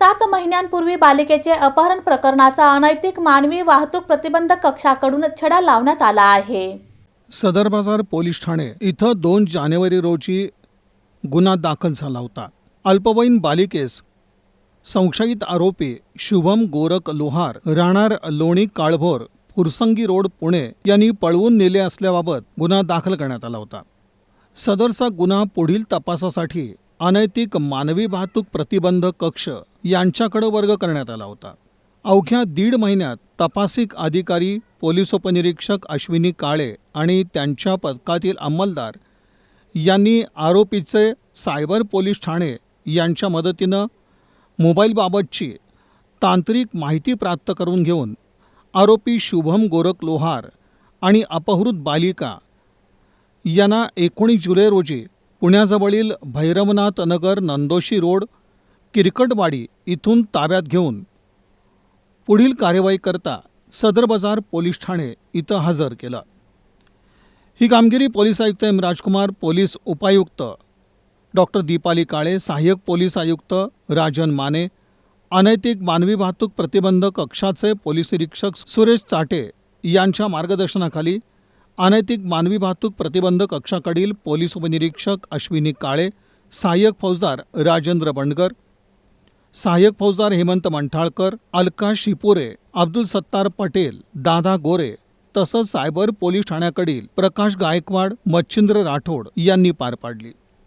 सात महिन्यांपूर्वी बालिकेचे अपहरण प्रकरणाचा अनैतिक मानवी वाहतूक प्रतिबंधक कक्षाकडून छडा लावण्यात आला आहे. सदर बाजार पोलीस ठाणे इथं दोन जानेवारी रोजी गुन्हा दाखल झाला होता. अल्पवयीन बालिकेस संशयित आरोपी शुभम गोरख लोहार राहणार लोणी काळभोर फुरसंगी रोड पुणे यांनी पळवून नेले असल्याबाबत गुन्हा दाखल करण्यात आला होता. सदरचा गुन्हा पुढील तपासासाठी अनैतिक मानवी वाहतूक प्रतिबंध कक्ष यांच्याकडे वर्ग करण्यात आला होता. अवघ्या दीड महिन्यात तपासिक अधिकारी पोलीस उपनिरीक्षक अश्विनी काळे आणि त्यांच्या पथकातील अंमलदार यांनी आरोपीचे सायबर पोलीस ठाणे यांच्या मदतीनं मोबाईलबाबतची तांत्रिक माहिती प्राप्त करून घेऊन आरोपी शुभम गोरख लोहार आणि अपहृत बालिका यांना एकोणीस जुलै रोजी पुण्याजवळील भैरवनाथ नगर नंदोशी रोड किरकटवाडी इथून ताब्यात घेऊन पुढील कार्यवाही करता सदर बाजार पोलीस ठाणे इथं हजर केलं. ही कामगिरी पोलीस आयुक्त एम राजकुमार पोलीस उपायुक्त डॉक्टर दीपाली काळे सहाय्यक पोलीस आयुक्त राजन माने अनैतिक मानवी वाहतूक प्रतिबंधक कक्षाचे पोलीस निरीक्षक सुरेश चाटे यांच्या मार्गदर्शनाखाली अनैतिक मानवी वाहतूक प्रतिबंध कक्षाकडील पोलीस उपनिरीक्षक अश्विनी काळे सहाय्यक फौजदार राजेंद्र बंडकर सहाय्यक फौजदार हेमंत मंठाळकर अलका शिपुरे अब्दुल सत्तार पटेल दादा गोरे तसंच सायबर पोलीस ठाण्याकडील प्रकाश गायकवाड मच्छिंद्र राठोड यांनी पार पाडली.